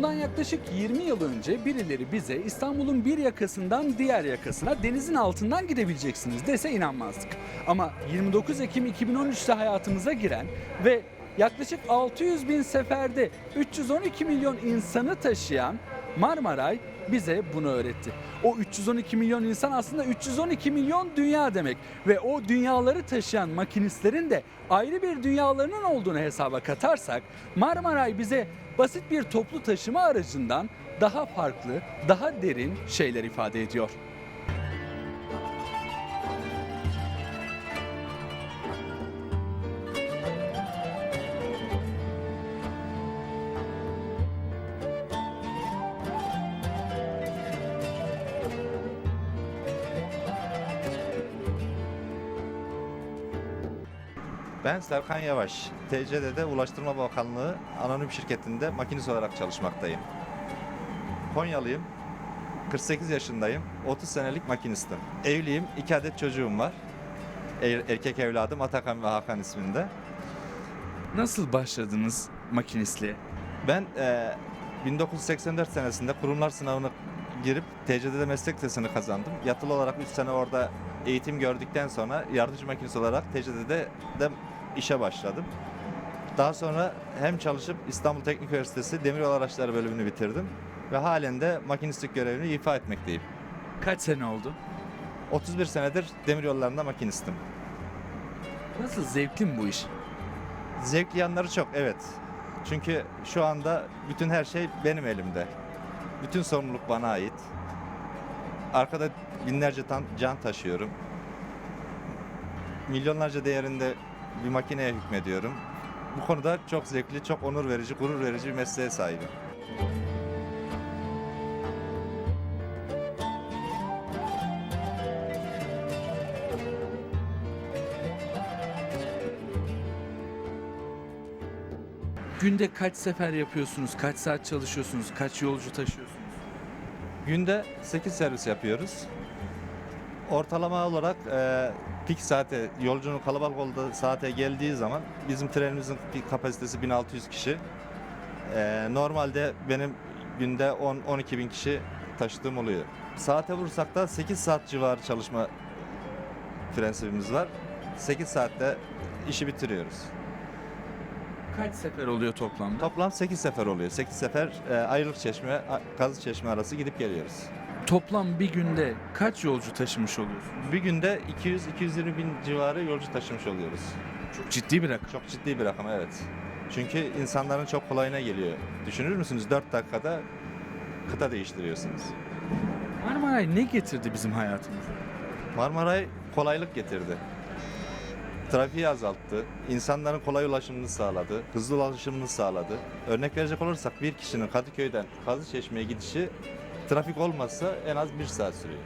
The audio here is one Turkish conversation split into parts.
Bundan yaklaşık 20 yıl önce birileri bize İstanbul'un bir yakasından diğer yakasına denizin altından gidebileceksiniz dese inanmazdık. Ama 29 Ekim 2013'te hayatımıza giren ve yaklaşık 600 bin seferde 312 milyon insanı taşıyan Marmaray bize bunu öğretti. O 312 milyon insan aslında 312 milyon dünya demek ve o dünyaları taşıyan makinistlerin de ayrı bir dünyalarının olduğunu hesaba katarsak Marmaray bize basit bir toplu taşıma aracından daha farklı, daha derin şeyler ifade ediyor. Ben Serkan Yavaş, TCD'de Ulaştırma Bakanlığı Anonim Şirketi'nde makinist olarak çalışmaktayım. Konyalıyım, 48 yaşındayım, 30 senelik makinistim. Evliyim, iki adet çocuğum var. Er- Erkek evladım Atakan ve Hakan isminde. Nasıl başladınız makinistliğe? Ben eee, 1984 senesinde kurumlar sınavına girip TCD'de meslek lisesini kazandım. Yatılı olarak 3 sene orada eğitim gördükten sonra yardımcı makinist olarak TCD'de de işe başladım. Daha sonra hem çalışıp İstanbul Teknik Üniversitesi Demiryol Araçları bölümünü bitirdim ve halen de makinistlik görevini ifa etmekteyim. Kaç sene oldu? 31 senedir demiryollarında makinistim. Nasıl zevkli mi bu iş? Zevkli yanları çok evet. Çünkü şu anda bütün her şey benim elimde. Bütün sorumluluk bana ait. Arkada binlerce tan- can taşıyorum. Milyonlarca değerinde bir makineye hükmediyorum. Bu konuda çok zevkli, çok onur verici, gurur verici bir mesleğe sahibim. Günde kaç sefer yapıyorsunuz? Kaç saat çalışıyorsunuz? Kaç yolcu taşıyorsunuz? Günde 8 servis yapıyoruz. Ortalama olarak e, pik saate, yolcunun kalabalık olduğu saate geldiği zaman bizim trenimizin pik kapasitesi 1600 kişi. E, normalde benim günde 10-12 bin kişi taşıdığım oluyor. Saate vursak da 8 saat civarı çalışma prensibimiz var. 8 saatte işi bitiriyoruz. Kaç sefer oluyor toplamda? Toplam 8 sefer oluyor. 8 sefer e, Ayrılık Çeşme, Kazı Çeşme arası gidip geliyoruz. Toplam bir günde kaç yolcu taşımış oluyorsunuz? Bir günde 200-220 bin civarı yolcu taşımış oluyoruz. Çok ciddi bir rakam. Çok ciddi bir rakam evet. Çünkü insanların çok kolayına geliyor. Düşünür müsünüz 4 dakikada kıta değiştiriyorsunuz. Marmaray ne getirdi bizim hayatımıza? Marmaray kolaylık getirdi. Trafiği azalttı, insanların kolay ulaşımını sağladı, hızlı ulaşımını sağladı. Örnek verecek olursak bir kişinin Kadıköy'den Kazıçeşme'ye gidişi trafik olmazsa en az bir saat sürüyor.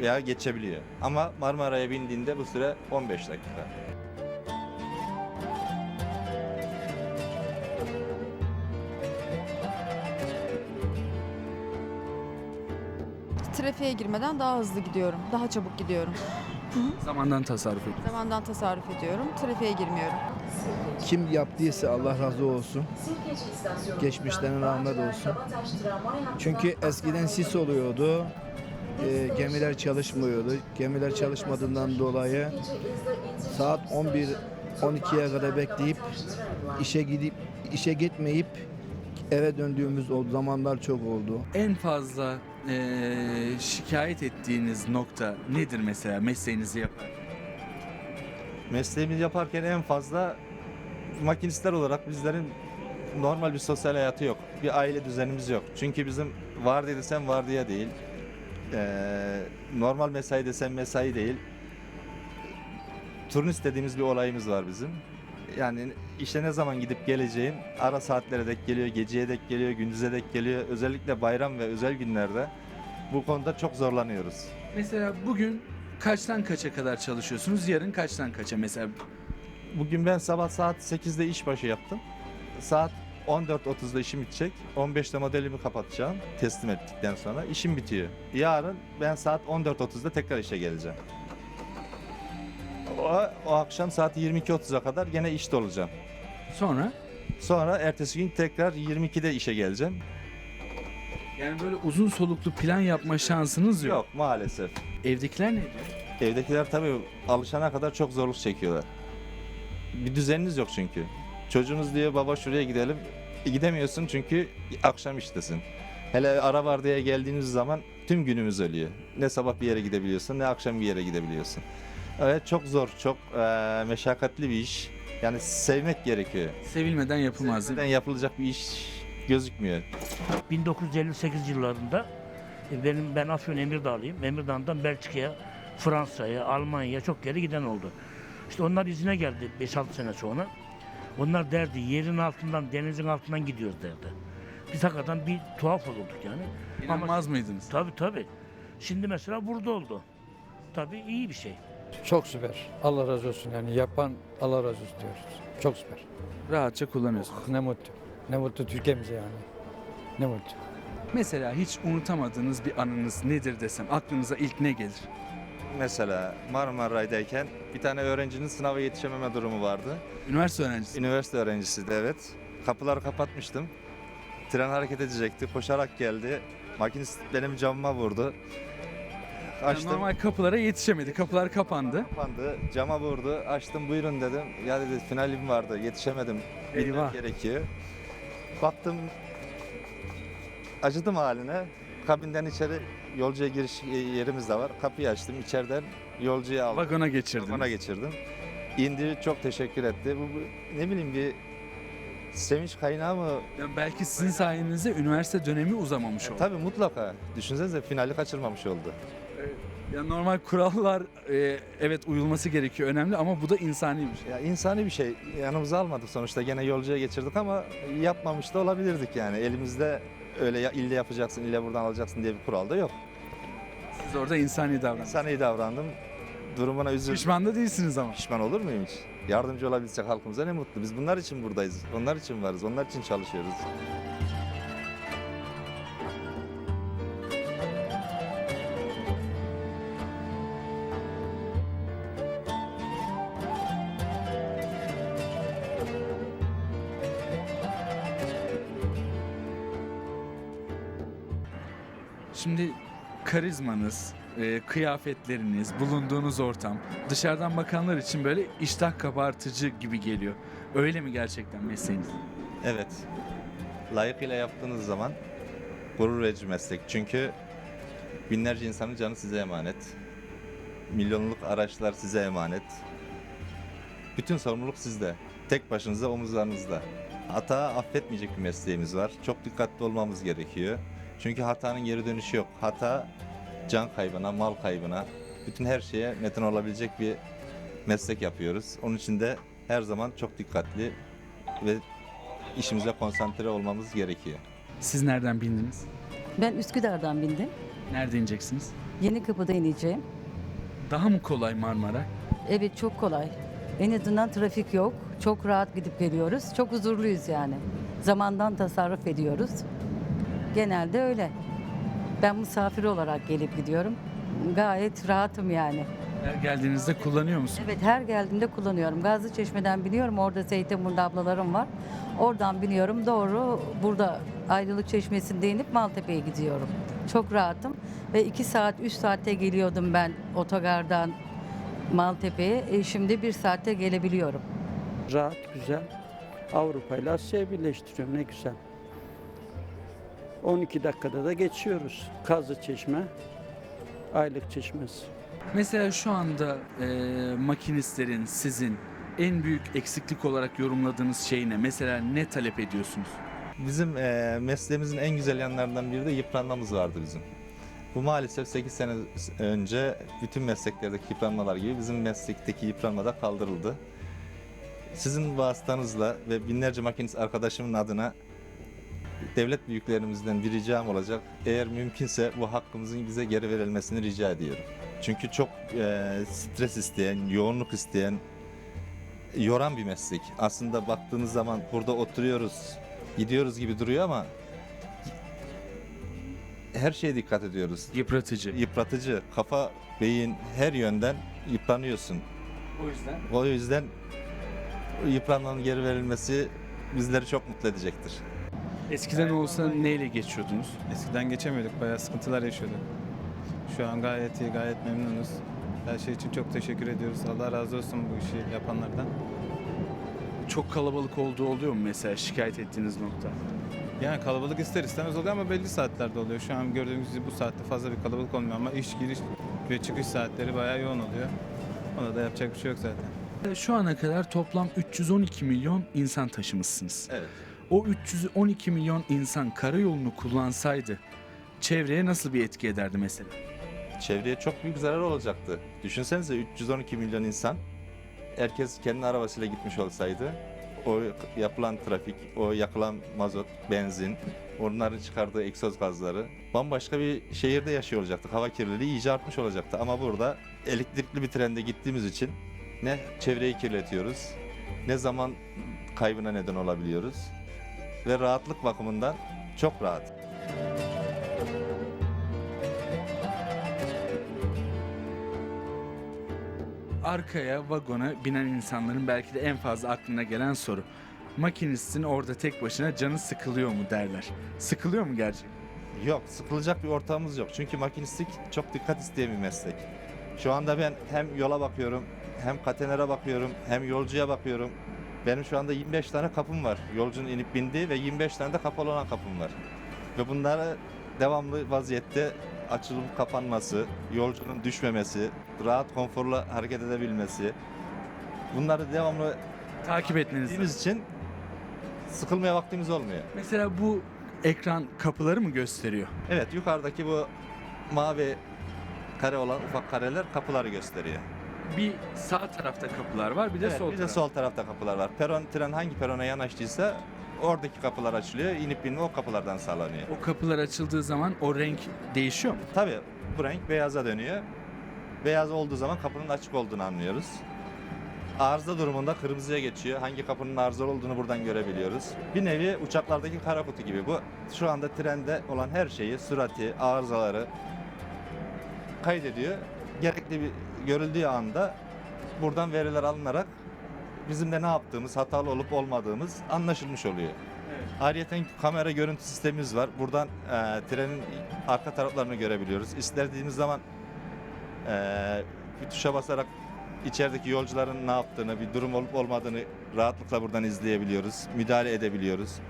Veya geçebiliyor. Ama Marmaray'a bindiğinde bu süre 15 dakika. Trafiğe girmeden daha hızlı gidiyorum. Daha çabuk gidiyorum. Zamandan tasarruf ediyor. Zamandan tasarruf ediyorum. Trafiğe girmiyorum. Kim yaptıysa Allah razı olsun. Geçmişlerine rahmet olsun. Çünkü eskiden sis oluyordu. e, gemiler çalışmıyordu. Gemiler çalışmadığından dolayı saat 11 12'ye kadar bekleyip işe gidip işe gitmeyip eve döndüğümüz o zamanlar çok oldu. En fazla eee, şikayet ettiğiniz nokta nedir mesela mesleğinizi yapar? Mesleğimizi yaparken en fazla makinistler olarak bizlerin normal bir sosyal hayatı yok. Bir aile düzenimiz yok. Çünkü bizim var desem vardiya değil. Ee, normal mesai desem mesai değil. Turnus dediğimiz bir olayımız var bizim. Yani işe ne zaman gidip geleceğim ara saatlere dek geliyor, geceye dek geliyor, gündüze dek geliyor. Özellikle bayram ve özel günlerde bu konuda çok zorlanıyoruz. Mesela bugün kaçtan kaça kadar çalışıyorsunuz? Yarın kaçtan kaça mesela? Bugün ben sabah saat 8'de işbaşı yaptım. Saat 14.30'da işim bitecek. 15'te modelimi kapatacağım teslim ettikten sonra. işim bitiyor. Yarın ben saat 14.30'da tekrar işe geleceğim. O, o akşam saat 22.30'a kadar gene işte olacağım. Sonra Sonra ertesi gün tekrar 22'de işe geleceğim. Yani böyle uzun soluklu plan yapma şansınız yok. Yok maalesef. Evdekiler ne diyor? Evdekiler tabii alışana kadar çok zorluk çekiyorlar. Bir düzeniniz yok çünkü. Çocuğunuz diyor baba şuraya gidelim. E, gidemiyorsun çünkü akşam iştesin. Hele ara var diye geldiğiniz zaman tüm günümüz ölüyor. Ne sabah bir yere gidebiliyorsun ne akşam bir yere gidebiliyorsun. Evet çok zor, çok eee, meşakkatli bir iş. Yani sevmek gerekiyor. Sevilmeden yapılmaz? Neden yapılacak bir iş gözükmüyor. 1958 yıllarında e, benim ben Afyon Emirdağlıyım. Emirdağ'dan Belçika'ya, Fransa'ya, Almanya'ya çok geri giden oldu. İşte onlar izine geldi 5-6 sene sonra. Onlar derdi yerin altından, denizin altından gidiyoruz derdi. Biz hakikaten bir tuhaf olduk yani. İnanmaz mıydınız? Tabii tabii. Şimdi mesela burada oldu. Tabii iyi bir şey. Çok süper. Allah razı olsun yani yapan Allah razı olsun diyoruz. Çok süper. Rahatça kullanıyorsunuz. Ne mutlu. Ne mutlu Türkiye'mize yani. Ne mutlu. Mesela hiç unutamadığınız bir anınız nedir desem aklınıza ilk ne gelir? Mesela Marmaray'dayken bir tane öğrencinin sınava yetişememe durumu vardı. Üniversite öğrencisi. Üniversite öğrencisiydi evet. Kapıları kapatmıştım. Tren hareket edecekti. Koşarak geldi. Makinist benim camıma vurdu. Yani Açtım. normal kapılara yetişemedi. Kapılar kapandı. Kapandı. Cama vurdu. Açtım buyurun dedim. Ya dedi finalim vardı. Yetişemedim. Bilmem Eyvah. gerekiyor. Baktım acıdım haline. Kabinden içeri yolcuya giriş yerimiz de var. Kapıyı açtım. içeriden yolcuyu aldım. Vagona geçirdin. Bana geçirdim. İndi çok teşekkür etti. Bu, bu ne bileyim bir sevinç kaynağı mı? Yani belki sizin sayenizde üniversite dönemi uzamamış oldu. Tabii mutlaka. Düşünsenize finali kaçırmamış oldu. Yani normal kurallar e, evet uyulması gerekiyor önemli ama bu da insani bir şey. Ya insani bir şey. Yanımıza almadık sonuçta. Gene yolcuya geçirdik ama yapmamış da olabilirdik yani. Elimizde öyle ya, ille yapacaksın, ille buradan alacaksın diye bir kural da yok. Siz orada insani davranın. İnsan iyi davrandım. Durumuna üzüldüm. Pişman da değilsiniz ama. Pişman olur muyum hiç? Yardımcı olabilecek halkımıza ne mutlu. Biz bunlar için buradayız. Onlar için varız. Onlar için çalışıyoruz. Karizmanız, e, kıyafetleriniz, bulunduğunuz ortam dışarıdan bakanlar için böyle iştah kabartıcı gibi geliyor. Öyle mi gerçekten mesleğiniz? Evet. Layıkıyla yaptığınız zaman gurur verici meslek. Çünkü binlerce insanın canı size emanet. Milyonluk araçlar size emanet. Bütün sorumluluk sizde. Tek başınıza omuzlarınızda. Hata affetmeyecek bir mesleğimiz var. Çok dikkatli olmamız gerekiyor. Çünkü hatanın geri dönüşü yok. Hata can kaybına, mal kaybına, bütün her şeye neden olabilecek bir meslek yapıyoruz. Onun için de her zaman çok dikkatli ve işimize konsantre olmamız gerekiyor. Siz nereden bindiniz? Ben Üsküdar'dan bindim. Nerede ineceksiniz? Yeni kapıda ineceğim. Daha mı kolay Marmara? Evet çok kolay. En azından trafik yok. Çok rahat gidip geliyoruz. Çok huzurluyuz yani. Zamandan tasarruf ediyoruz. Genelde öyle. Ben misafir olarak gelip gidiyorum. Gayet rahatım yani. Her geldiğinizde kullanıyor musunuz? Evet her geldiğimde kullanıyorum. Gazlı Çeşme'den biniyorum. Orada Zeytinburnu'da ablalarım var. Oradan biniyorum. Doğru burada Ayrılık Çeşmesi'nde inip Maltepe'ye gidiyorum. Çok rahatım. Ve 2 saat 3 saatte geliyordum ben otogardan Maltepe'ye. E, şimdi 1 saatte gelebiliyorum. Rahat, güzel. Avrupa ile Asya'yı birleştiriyorum ne güzel. 12 dakikada da geçiyoruz. Kazlı Çeşme, Aylık Çeşmesi. Mesela şu anda e, makinistlerin sizin en büyük eksiklik olarak yorumladığınız şey ne? Mesela ne talep ediyorsunuz? Bizim eee, mesleğimizin en güzel yanlarından biri de yıpranmamız vardı bizim. Bu maalesef 8 sene önce bütün mesleklerdeki yıpranmalar gibi bizim meslekteki yıpranma da kaldırıldı. Sizin vasıtanızla ve binlerce makinist arkadaşımın adına devlet büyüklerimizden bir ricam olacak. Eğer mümkünse bu hakkımızın bize geri verilmesini rica ediyorum. Çünkü çok eee, stres isteyen, yoğunluk isteyen, yoran bir meslek. Aslında baktığınız zaman burada oturuyoruz, gidiyoruz gibi duruyor ama her şeye dikkat ediyoruz. Yıpratıcı. Yıpratıcı, kafa, beyin her yönden yıpranıyorsun. O yüzden O yüzden yıpranmanın geri verilmesi bizleri çok mutlu edecektir. Eskiden olsa neyle geçiyordunuz? Eskiden geçemiyorduk, bayağı sıkıntılar yaşıyorduk. Şu an gayet iyi, gayet memnunuz. Her şey için çok teşekkür ediyoruz. Allah razı olsun bu işi yapanlardan. Çok kalabalık olduğu oluyor mu mesela şikayet ettiğiniz nokta? Yani kalabalık ister istemez oluyor ama belli saatlerde oluyor. Şu an gördüğümüz gibi bu saatte fazla bir kalabalık olmuyor ama iş giriş ve çıkış saatleri bayağı yoğun oluyor. Ona da yapacak bir şey yok zaten. Şu ana kadar toplam 312 milyon insan taşımışsınız. Evet. O 312 milyon insan karayolunu kullansaydı çevreye nasıl bir etki ederdi mesela? Çevreye çok büyük zarar olacaktı. Düşünsenize 312 milyon insan herkes kendi arabasıyla gitmiş olsaydı o yapılan trafik, o yakılan mazot, benzin, onların çıkardığı egzoz gazları bambaşka bir şehirde yaşıyor olacaktık. Hava kirliliği iyice artmış olacaktı. Ama burada elektrikli bir trende gittiğimiz için ne çevreyi kirletiyoruz, ne zaman kaybına neden olabiliyoruz ve rahatlık bakımından çok rahat. Arkaya vagona binen insanların belki de en fazla aklına gelen soru. Makinistin orada tek başına canı sıkılıyor mu derler. Sıkılıyor mu gerçekten? Yok, sıkılacak bir ortamımız yok. Çünkü makinistlik çok dikkat isteyen bir meslek. Şu anda ben hem yola bakıyorum, hem katenere bakıyorum, hem yolcuya bakıyorum. Benim şu anda 25 tane kapım var. Yolcunun inip bindiği ve 25 tane de kapalı olan kapım var. Ve bunları devamlı vaziyette açılıp kapanması, yolcunun düşmemesi, rahat konforla hareket edebilmesi. Bunları devamlı Takip etmeniz lazım. için sıkılmaya vaktimiz olmuyor. Mesela bu ekran kapıları mı gösteriyor? Evet yukarıdaki bu mavi kare olan ufak kareler kapıları gösteriyor. Bir sağ tarafta kapılar var bir de Evet, sol bir de tarafta. sol tarafta kapılar var. Peron tren hangi perona yanaştıysa oradaki kapılar açılıyor. İnip binme o kapılardan sağlanıyor. O kapılar açıldığı zaman o renk değişiyor mu? Tabii bu renk beyaza dönüyor. Beyaz olduğu zaman kapının açık olduğunu anlıyoruz. Arıza durumunda kırmızıya geçiyor. Hangi kapının arızalı olduğunu buradan görebiliyoruz. Bir nevi uçaklardaki kara kutu gibi bu. Şu anda trende olan her şeyi, sürati, arızaları kaydediyor. Gerekli bir görüldüğü anda buradan veriler alınarak bizim de ne yaptığımız, hatalı olup olmadığımız anlaşılmış oluyor. Ayrıca kamera görüntü sistemimiz var. Buradan e, trenin arka taraflarını görebiliyoruz. İstediğimiz zaman e, bir tuşa basarak içerideki yolcuların ne yaptığını, bir durum olup olmadığını rahatlıkla buradan izleyebiliyoruz. Müdahale edebiliyoruz.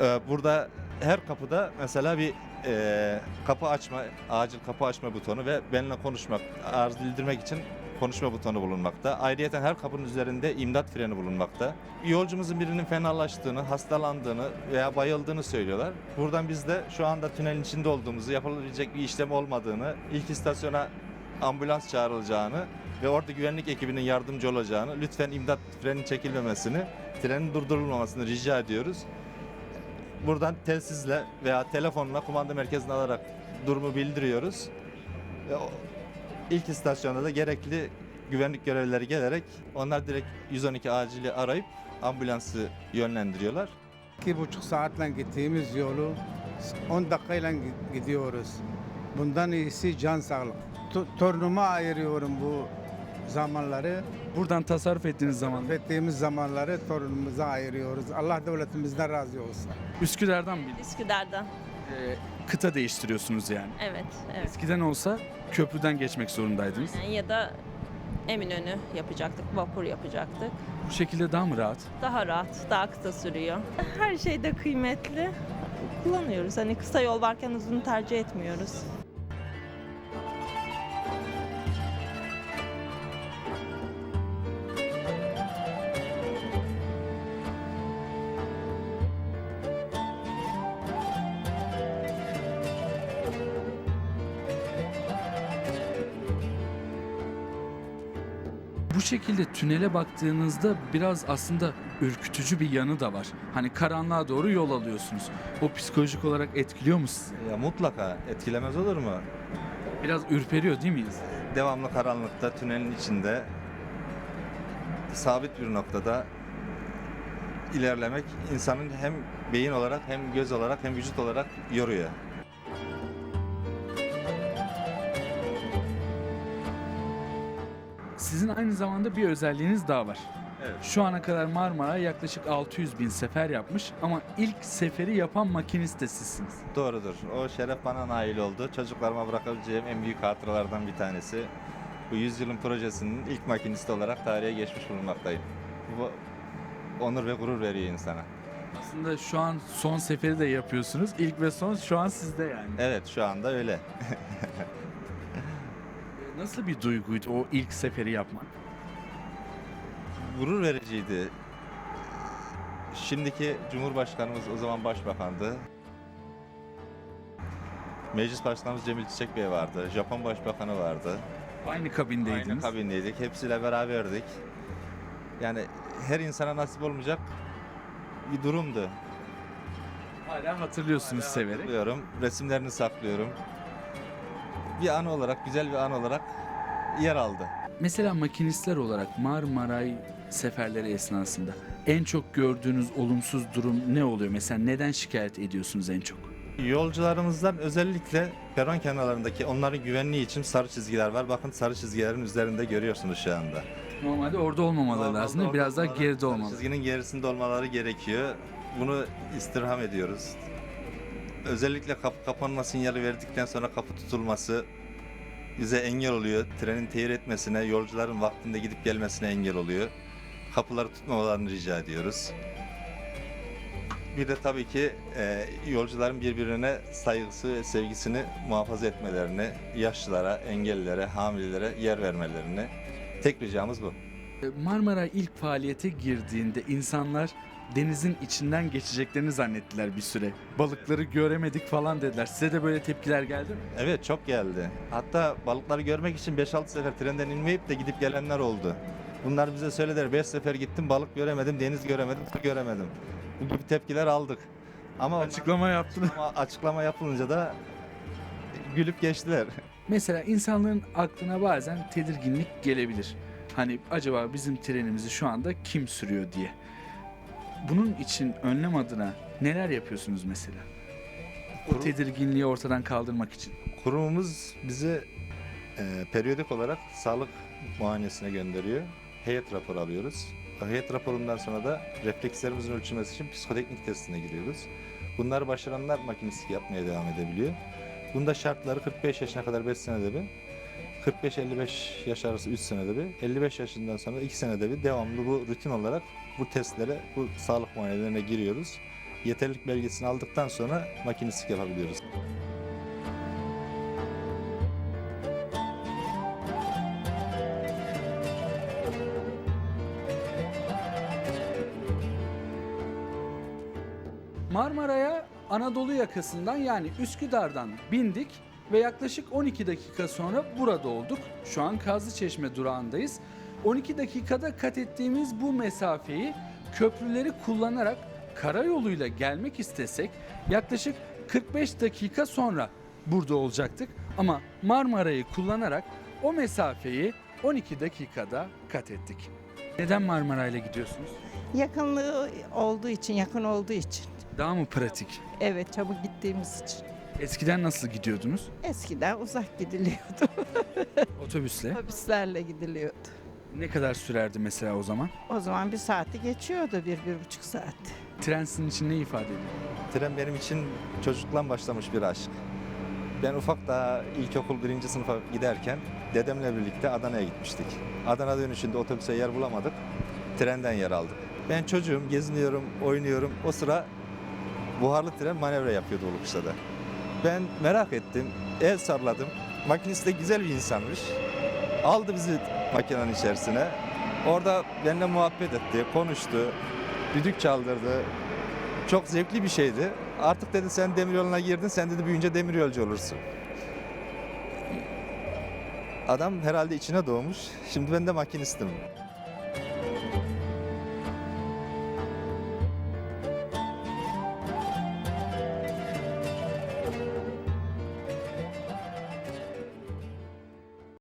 E, burada her kapıda mesela bir e, kapı açma, acil kapı açma butonu ve benimle konuşmak, arz bildirmek için konuşma butonu bulunmakta. Ayrıca her kapının üzerinde imdat freni bulunmakta. Yolcumuzun birinin fenalaştığını, hastalandığını veya bayıldığını söylüyorlar. Buradan biz de şu anda tünelin içinde olduğumuzu, yapılabilecek bir işlem olmadığını, ilk istasyona ambulans çağrılacağını ve orada güvenlik ekibinin yardımcı olacağını, lütfen imdat frenin çekilmemesini, trenin durdurulmamasını rica ediyoruz. Buradan telsizle veya telefonla kumanda merkezine alarak durumu bildiriyoruz. Ve o- ilk istasyonda da gerekli güvenlik görevlileri gelerek onlar direkt 112 acili arayıp ambulansı yönlendiriyorlar. İki buçuk saatle gittiğimiz yolu 10 dakikayla gi- gidiyoruz. Bundan iyisi can sağlık. Tu- Torunuma ayırıyorum bu zamanları. Buradan tasarruf ettiğiniz zaman Ettiğimiz zamanları torunumuza ayırıyoruz. Allah devletimizden razı olsun. Üsküdar'dan bir Üsküdar'dan. e, kıta değiştiriyorsunuz yani. Evet, evet. Eskiden olsa köprüden geçmek zorundaydınız. Yani ya da Eminönü yapacaktık, vapur yapacaktık. Bu şekilde daha mı rahat? Daha rahat, daha kısa sürüyor. Her şey de kıymetli. Kullanıyoruz. Hani kısa yol varken uzun tercih etmiyoruz. Şekilde tünele baktığınızda biraz aslında ürkütücü bir yanı da var. Hani karanlığa doğru yol alıyorsunuz. O psikolojik olarak etkiliyor mu sizi? Ya mutlaka etkilemez olur mu? Biraz ürperiyor değil miyiz? Devamlı karanlıkta tünelin içinde sabit bir noktada ilerlemek insanın hem beyin olarak hem göz olarak hem vücut olarak yoruyor. Sizin aynı zamanda bir özelliğiniz daha var. Evet. Şu ana kadar Marmara yaklaşık 600 bin sefer yapmış ama ilk seferi yapan makinist de sizsiniz. Doğrudur. O şeref bana nail oldu. Çocuklarıma bırakabileceğim en büyük hatıralardan bir tanesi. Bu yüzyılın projesinin ilk makinisti olarak tarihe geçmiş bulunmaktayım. Bu onur ve gurur veriyor insana. Aslında şu an son seferi de yapıyorsunuz. İlk ve son şu an sizde yani. Evet şu anda öyle. Nasıl bir duyguydu o ilk seferi yapmak? Gurur vericiydi. Şimdiki Cumhurbaşkanımız o zaman başbakandı. Meclis Başkanımız Cemil Çiçek Bey vardı. Japon Başbakanı vardı. Aynı kabindeydiniz. Aynı kabindeydik. Hepsiyle beraberdik. Yani her insana nasip olmayacak bir durumdu. Hala hatırlıyorsunuz severek. Saklıyorum, resimlerini saklıyorum. Bir an olarak, güzel bir an olarak yer aldı. Mesela makinistler olarak Marmaray seferleri esnasında en çok gördüğünüz olumsuz durum ne oluyor? Mesela neden şikayet ediyorsunuz en çok? Yolcularımızdan özellikle peron kenarlarındaki onların güvenliği için sarı çizgiler var. Bakın sarı çizgilerin üzerinde görüyorsunuz şu anda. Normalde orada olmamaları Normalde lazım. orada Biraz daha olmaları, geride olmalı. Çizginin gerisinde olmaları gerekiyor. Bunu istirham ediyoruz. Özellikle kapı kapanma sinyali verdikten sonra kapı tutulması bize engel oluyor. Trenin tehir etmesine, yolcuların vaktinde gidip gelmesine engel oluyor. Kapıları tutmamalarını rica ediyoruz. Bir de tabii ki e, yolcuların birbirine saygısı ve sevgisini muhafaza etmelerini, yaşlılara, engellilere, hamilelere yer vermelerini. Tek ricamız bu. Marmara ilk faaliyete girdiğinde insanlar denizin içinden geçeceklerini zannettiler bir süre. Balıkları göremedik falan dediler. Size de böyle tepkiler geldi mi? Evet çok geldi. Hatta balıkları görmek için 5-6 sefer trenden inmeyip de gidip gelenler oldu. Bunlar bize söylediler 5 sefer gittim balık göremedim, deniz göremedim, su göremedim. Bu gibi tepkiler aldık. Ama Açıklama yaptınız. ama açıklama yapılınca da gülüp geçtiler. Mesela insanların aklına bazen tedirginlik gelebilir. Hani acaba bizim trenimizi şu anda kim sürüyor diye. Bunun için önlem adına neler yapıyorsunuz mesela? O Kurum- tedirginliği ortadan kaldırmak için. Kurumumuz bizi e, periyodik olarak sağlık muayenesine gönderiyor. Heyet raporu alıyoruz. O heyet raporundan sonra da reflekslerimizin ölçülmesi için psikoteknik testine giriyoruz. Bunları başaranlar makinistlik yapmaya devam edebiliyor. Bunda şartları 45 yaşına kadar 5 senede bir, 45-55 yaş arası 3 senede bir, 55 yaşından sonra 2 senede bir devamlı bu rutin olarak bu testlere, bu sağlık muayenelerine giriyoruz. Yeterlilik belgesini aldıktan sonra makinistlik yapabiliyoruz. Marmara'ya Anadolu yakasından yani Üsküdar'dan bindik ve yaklaşık 12 dakika sonra burada olduk. Şu an Kazlıçeşme durağındayız. 12 dakikada kat ettiğimiz bu mesafeyi köprüleri kullanarak karayoluyla gelmek istesek yaklaşık 45 dakika sonra burada olacaktık. Ama Marmara'yı kullanarak o mesafeyi 12 dakikada kat ettik. Neden Marmara ile gidiyorsunuz? Yakınlığı olduğu için, yakın olduğu için. Daha mı pratik? Evet, çabuk gittiğimiz için. Eskiden nasıl gidiyordunuz? Eskiden uzak gidiliyordu. Otobüsle. Otobüslerle gidiliyordu. Ne kadar sürerdi mesela o zaman? O zaman bir saati geçiyordu, bir, bir buçuk saat. Tren sizin için ne ifade ediyor? Tren benim için çocukluktan başlamış bir aşk. Ben ufak daha ilkokul birinci sınıfa giderken dedemle birlikte Adana'ya gitmiştik. Adana dönüşünde otobüse yer bulamadık. Trenden yer aldık. Ben çocuğum, geziniyorum, oynuyorum. O sıra buharlı tren manevra yapıyordu Ulukuş'ta Ben merak ettim, el salladım. Makinist de güzel bir insanmış. Aldı bizi makinenin içerisine. Orada benimle muhabbet etti, konuştu, düdük çaldırdı. Çok zevkli bir şeydi. Artık dedi sen demiryoluna girdin, sen dedi büyüyünce demiryolcu olursun. Adam herhalde içine doğmuş. Şimdi ben de makinistim.